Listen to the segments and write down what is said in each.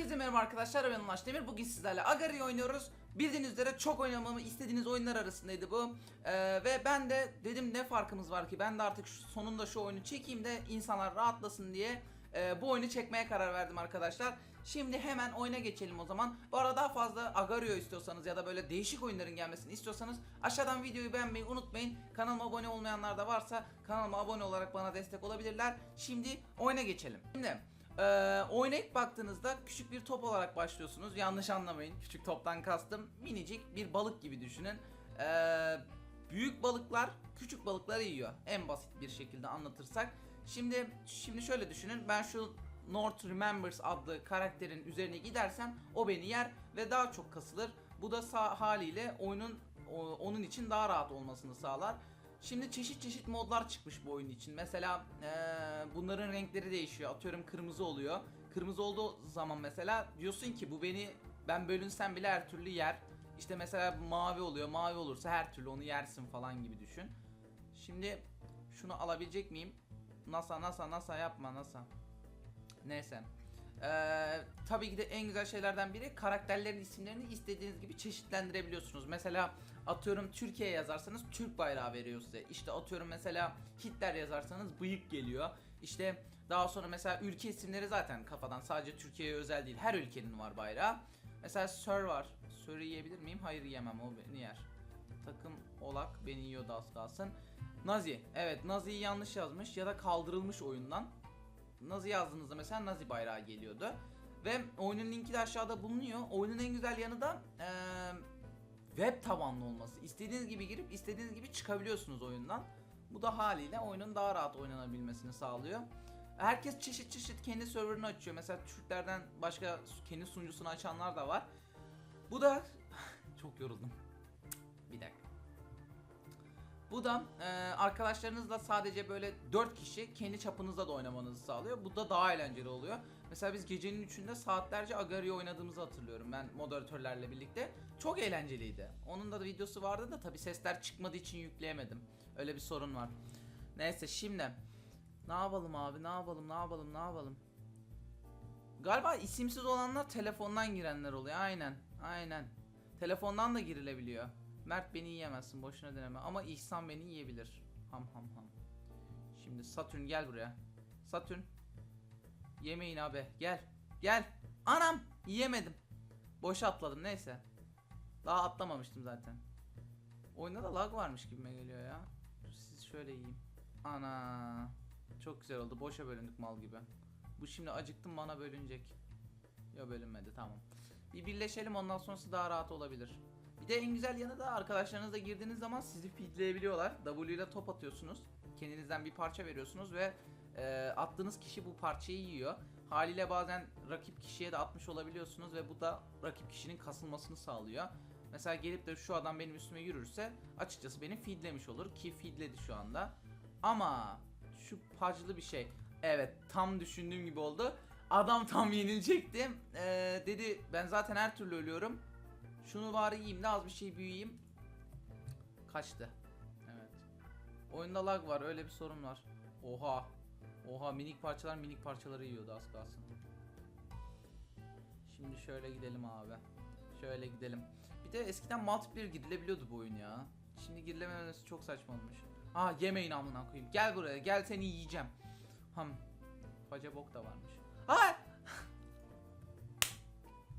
Herkese merhaba arkadaşlar ben Ulaş Demir. Bugün sizlerle Agari oynuyoruz. Bildiğiniz üzere çok oynamamı istediğiniz oyunlar arasındaydı bu. Ee, ve ben de dedim ne farkımız var ki ben de artık şu, sonunda şu oyunu çekeyim de insanlar rahatlasın diye e, bu oyunu çekmeye karar verdim arkadaşlar. Şimdi hemen oyuna geçelim o zaman. Bu arada daha fazla Agario istiyorsanız ya da böyle değişik oyunların gelmesini istiyorsanız aşağıdan videoyu beğenmeyi unutmayın. Kanalıma abone olmayanlar da varsa kanalıma abone olarak bana destek olabilirler. Şimdi oyuna geçelim. Şimdi ee, oyuna ilk baktığınızda küçük bir top olarak başlıyorsunuz. Yanlış anlamayın. Küçük toptan kastım minicik bir balık gibi düşünün. Ee, büyük balıklar küçük balıkları yiyor. En basit bir şekilde anlatırsak. Şimdi şimdi şöyle düşünün. Ben şu North Remembers adlı karakterin üzerine gidersem o beni yer ve daha çok kasılır. Bu da sağ haliyle oyunun onun için daha rahat olmasını sağlar. Şimdi çeşit çeşit modlar çıkmış bu oyun için. Mesela eee, bunların renkleri değişiyor. Atıyorum kırmızı oluyor. Kırmızı olduğu zaman mesela diyorsun ki bu beni ben bölünsem bile her türlü yer. İşte mesela mavi oluyor. Mavi olursa her türlü onu yersin falan gibi düşün. Şimdi şunu alabilecek miyim? NASA NASA NASA yapma NASA. Neyse. Ee, tabii ki de en güzel şeylerden biri karakterlerin isimlerini istediğiniz gibi çeşitlendirebiliyorsunuz. Mesela atıyorum Türkiye yazarsanız Türk bayrağı veriyor size. İşte atıyorum mesela Hitler yazarsanız bıyık geliyor. İşte daha sonra mesela ülke isimleri zaten kafadan sadece Türkiye'ye özel değil. Her ülkenin var bayrağı. Mesela Sir var. Sir'i yiyebilir miyim? Hayır yemem o beni yer. Takım Olak beni yiyordu az kalsın. Nazi. Evet Nazi'yi yanlış yazmış ya da kaldırılmış oyundan. Nazi yazdığınızda mesela Nazi bayrağı geliyordu. Ve oyunun linki de aşağıda bulunuyor. Oyunun en güzel yanı da eee, web tabanlı olması. İstediğiniz gibi girip istediğiniz gibi çıkabiliyorsunuz oyundan. Bu da haliyle oyunun daha rahat oynanabilmesini sağlıyor. Herkes çeşit çeşit kendi serverını açıyor. Mesela Türklerden başka kendi sunucusunu açanlar da var. Bu da çok yoruldum. Bir dakika. Bu da e, arkadaşlarınızla sadece böyle 4 kişi kendi çapınızda da oynamanızı sağlıyor. Bu da daha eğlenceli oluyor. Mesela biz gecenin 3'ünde saatlerce Agario oynadığımızı hatırlıyorum ben moderatörlerle birlikte. Çok eğlenceliydi. Onun da videosu vardı da tabi sesler çıkmadığı için yükleyemedim. Öyle bir sorun var. Neyse şimdi ne yapalım abi ne yapalım ne yapalım ne yapalım. Galiba isimsiz olanlar telefondan girenler oluyor. Aynen. Aynen. Telefondan da girilebiliyor. Mert beni yiyemezsin boşuna deneme ama İhsan beni yiyebilir. Ham ham ham. Şimdi Satürn gel buraya. Satürn. Yemeyin abi gel. Gel. Anam yiyemedim. Boşa atladım neyse. Daha atlamamıştım zaten. Oyunda da lag varmış gibime geliyor ya. Dur siz şöyle yiyeyim. Ana. Çok güzel oldu. Boşa bölündük mal gibi. Bu şimdi acıktım bana bölünecek. Ya bölünmedi tamam. Bir birleşelim ondan sonrası daha rahat olabilir. Bir de en güzel yanı da arkadaşlarınızla girdiğiniz zaman sizi feedleyebiliyorlar. W ile top atıyorsunuz. Kendinizden bir parça veriyorsunuz ve e, attığınız kişi bu parçayı yiyor. Haliyle bazen rakip kişiye de atmış olabiliyorsunuz ve bu da rakip kişinin kasılmasını sağlıyor. Mesela gelip de şu adam benim üstüme yürürse açıkçası beni feedlemiş olur ki feedledi şu anda. Ama şu paclı bir şey. Evet tam düşündüğüm gibi oldu. Adam tam yenilecekti. Ee, dedi ben zaten her türlü ölüyorum. Şunu bari yiyeyim de az bir şey büyüyeyim. Kaçtı. Evet. Oyunda lag var öyle bir sorun var. Oha. Oha minik parçalar minik parçaları yiyordu az kalsın. Şimdi şöyle gidelim abi. Şöyle gidelim. Bir de eskiden multiplayer girilebiliyordu bu oyun ya. Şimdi girilememesi çok saçma olmuş. Ha yemeyin amına koyayım. Gel buraya. Gel seni yiyeceğim. Ham. Paca bok da varmış. Ha!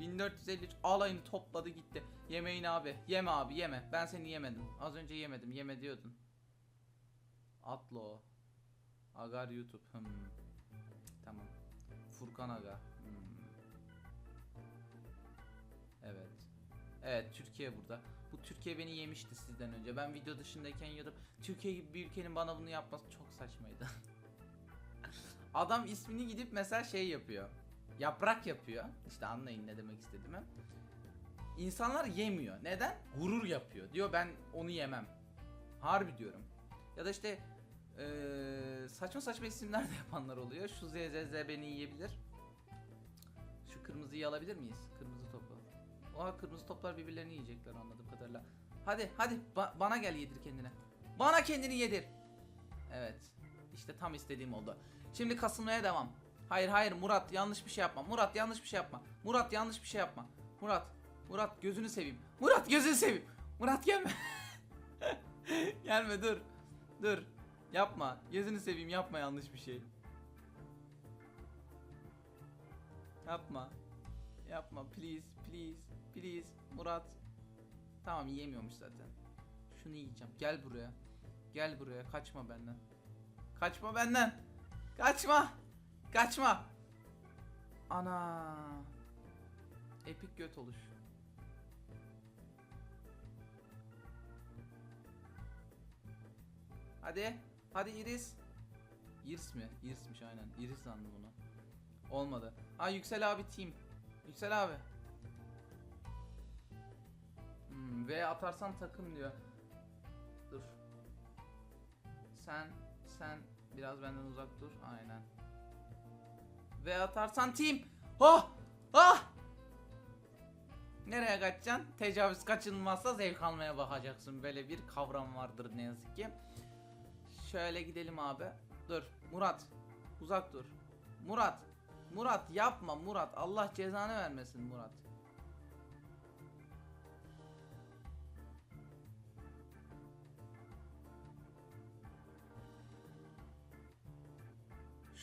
1453 alayını topladı gitti. Yemeyin abi. Yeme abi yeme. Ben seni yemedim. Az önce yemedim. Yeme diyordun. Atlo. Agar YouTube. Hmm. Tamam. Furkan Aga. Hmm. Evet. Evet Türkiye burada. Bu Türkiye beni yemişti sizden önce. Ben video dışındayken yiyordum. Türkiye gibi bir ülkenin bana bunu yapması çok saçmaydı. Adam ismini gidip mesela şey yapıyor. Yaprak yapıyor. İşte anlayın ne demek istediğimi. İnsanlar yemiyor. Neden? Gurur yapıyor. Diyor ben onu yemem. Harbi diyorum. Ya da işte eee, saçma saçma isimler de yapanlar oluyor. Şu ZZZ beni yiyebilir. Şu kırmızıyı alabilir miyiz? Kırmızı topu. Oha kırmızı toplar birbirlerini yiyecekler anladığım kadarıyla. Hadi hadi ba- bana gel yedir kendine. Bana kendini yedir. Evet. İşte tam istediğim oldu. Şimdi kasılmaya devam. Hayır hayır Murat yanlış bir şey yapma. Murat yanlış bir şey yapma. Murat yanlış bir şey yapma. Murat. Murat gözünü seveyim. Murat gözünü seveyim. Murat gelme. gelme dur. Dur. Yapma. Gözünü seveyim yapma yanlış bir şey. Yapma. Yapma please please please Murat. Tamam yiyemiyormuş zaten. Şunu yiyeceğim. Gel buraya. Gel buraya. Kaçma benden. Kaçma benden. Kaçma. Kaçma. Ana. Epik göt oluş. Hadi. Hadi Iris. Iris mi? Iris'miş aynen. Iris sandım bunu. Olmadı. Ha Yüksel abi team. Yüksel abi. Hmm, V atarsan takım diyor. Dur. Sen sen biraz benden uzak dur. Aynen. V atarsan team. Oh! Ah! Nereye kaçacaksın? Tecavüz kaçınmazsa zevk almaya bakacaksın. Böyle bir kavram vardır ne yazık ki. Şöyle gidelim abi. Dur. Murat. Uzak dur. Murat. Murat yapma Murat. Allah cezanı vermesin Murat.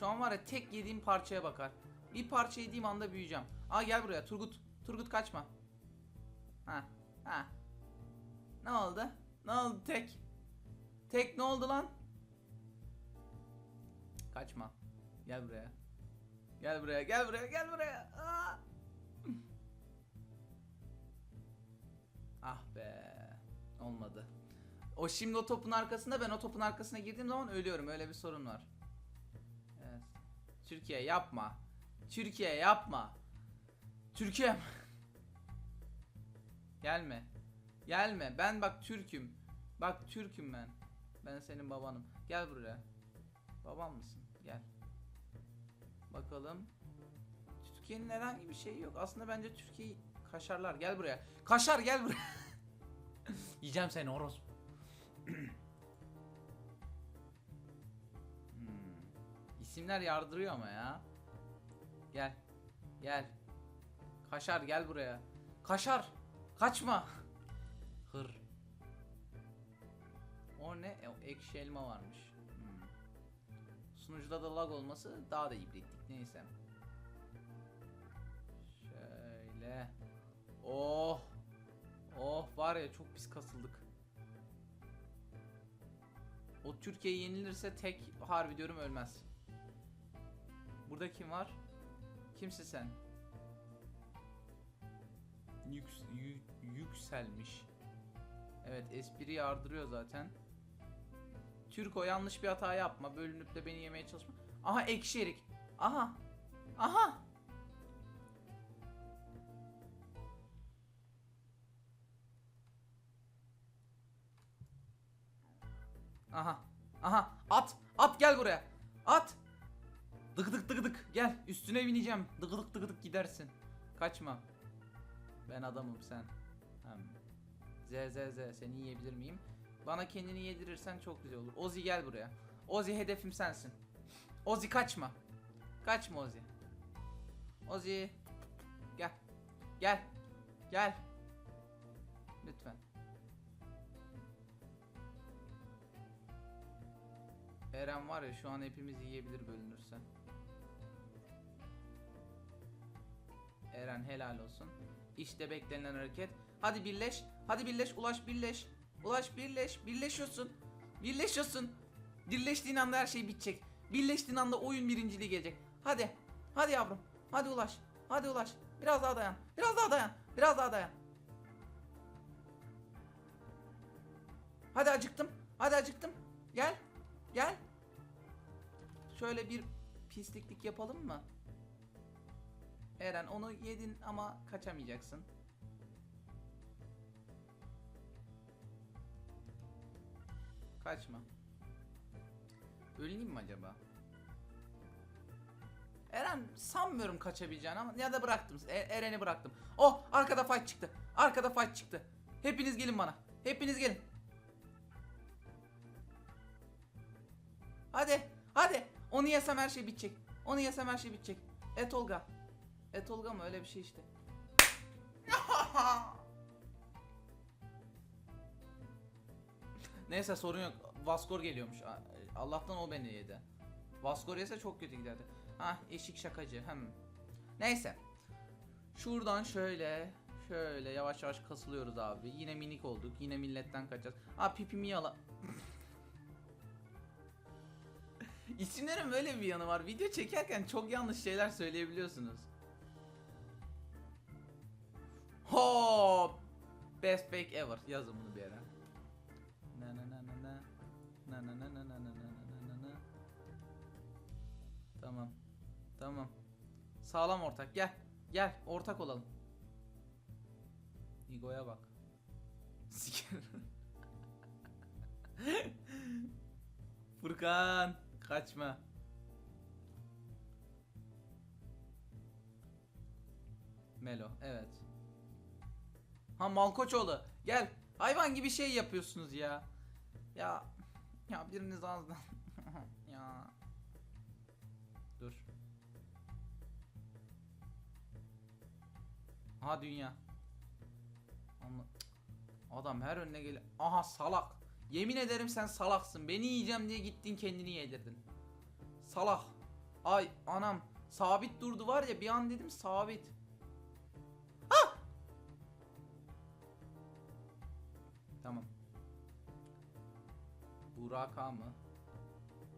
Şu an var ya tek yediğim parçaya bakar. Bir parça yediğim anda büyüyeceğim. Aa gel buraya Turgut. Turgut kaçma. Ha. Ha. Ne oldu? Ne oldu tek? Tek ne oldu lan? Kaçma. Gel buraya. Gel buraya, gel buraya, gel buraya. Ah be. Olmadı. O şimdi o topun arkasında ben o topun arkasına girdiğim zaman ölüyorum. Öyle bir sorun var. Türkiye yapma. Türkiye yapma. Türkiye. Gelme. Gelme. Ben bak Türk'üm. Bak Türk'üm ben. Ben senin babanım. Gel buraya. Babam mısın? Gel. Bakalım. Türkiye'nin herhangi bir şeyi yok. Aslında bence Türkiye'yi kaşarlar. Gel buraya. Kaşar gel buraya. Yiyeceğim seni orospu. İsimler yardırıyor ama ya. Gel. Gel. Kaşar gel buraya. Kaşar. Kaçma. Hır. O ne? E, ekşi elma varmış. Hmm. Sunucuda da lag olması daha da ibretlik. Neyse. Şöyle. Oh. Oh var ya çok pis kasıldık. O Türkiye yenilirse tek harbi diyorum ölmez. Burada kim var? Kimsin sen? Yüks, yü- yükselmiş. Evet espri yardırıyor zaten. Türko yanlış bir hata yapma. Bölünüp de beni yemeye çalışma. Aha ekşi erik. Aha. Aha. Aha. Aha. At. Gel. Üstüne bineceğim. Dık dık dık dık gidersin. Kaçma. Ben adamım sen. Hem. Z z z seni yiyebilir miyim? Bana kendini yedirirsen çok güzel olur. Ozi gel buraya. Ozi hedefim sensin. Ozi kaçma. Kaçma Ozi. Ozi. Gel. Gel. Gel. Lütfen. Eren var ya şu an hepimizi yiyebilir bölünürse. Eren helal olsun. İşte beklenen hareket. Hadi birleş. Hadi birleş. Ulaş birleş. Ulaş birleş. Birleşiyorsun. Birleşiyorsun. Birleştiğin anda her şey bitecek. Birleştiğin anda oyun birinciliği gelecek. Hadi. Hadi yavrum. Hadi ulaş. Hadi ulaş. Biraz daha dayan. Biraz daha dayan. Biraz daha dayan. Hadi acıktım. Hadi acıktım. Gel. Gel. Şöyle bir pisliklik yapalım mı? Eren onu yedin ama kaçamayacaksın. Kaçma. Öleyim mi acaba? Eren sanmıyorum kaçabileceğini ama ya da bıraktım. E- Eren'i bıraktım. Oh arkada fight çıktı. Arkada fight çıktı. Hepiniz gelin bana. Hepiniz gelin. Hadi. Hadi. Onu yesem her şey bitecek. Onu yesem her şey bitecek. Et Olga. Et Olga mı öyle bir şey işte. Neyse sorun yok. Vaskor geliyormuş. Allah'tan o beni yedi. Vaskor yese çok kötü giderdi. Ha eşik şakacı. Hem. Neyse. Şuradan şöyle şöyle yavaş yavaş kasılıyoruz abi. Yine minik olduk. Yine milletten kaçacağız. Ha pipimi yala. İsimlerin böyle bir yanı var. Video çekerken çok yanlış şeyler söyleyebiliyorsunuz. Hop. Best bake ever. Yazın bunu bir yere. Na na na na na. Na na na na na na na na na. Tamam. Tamam. Sağlam ortak gel. Gel ortak olalım. Igo'ya bak. Sikerim. Furkan kaçma. Melo evet. Ha Malkoçoğlu gel. Hayvan gibi şey yapıyorsunuz ya. Ya ya biriniz ağzından. ya. Dur. Ha dünya. Adam her önüne gel. Aha salak. Yemin ederim sen salaksın. Beni yiyeceğim diye gittin kendini yedirdin. Salak. Ay anam. Sabit durdu var ya bir an dedim sabit. Burak K mı?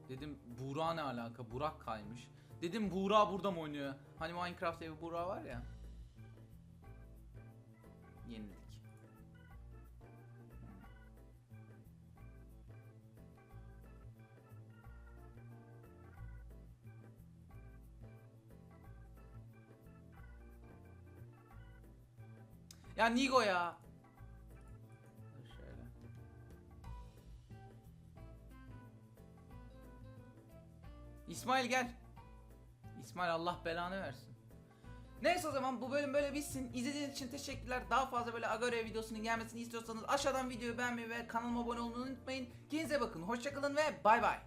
Dedim Burak ne alaka? Burak kaymış. Dedim Burak burada mı oynuyor? Hani Minecraft'ta bir Burak var ya. Yenildik. Ya Nigo ya. İsmail gel. İsmail Allah belanı versin. Neyse o zaman bu bölüm böyle bitsin. İzlediğiniz için teşekkürler. Daha fazla böyle Agorya videosunun gelmesini istiyorsanız aşağıdan videoyu beğenmeyi ve kanalıma abone olmayı unutmayın. Kendinize bakın. Hoşçakalın ve bay bay.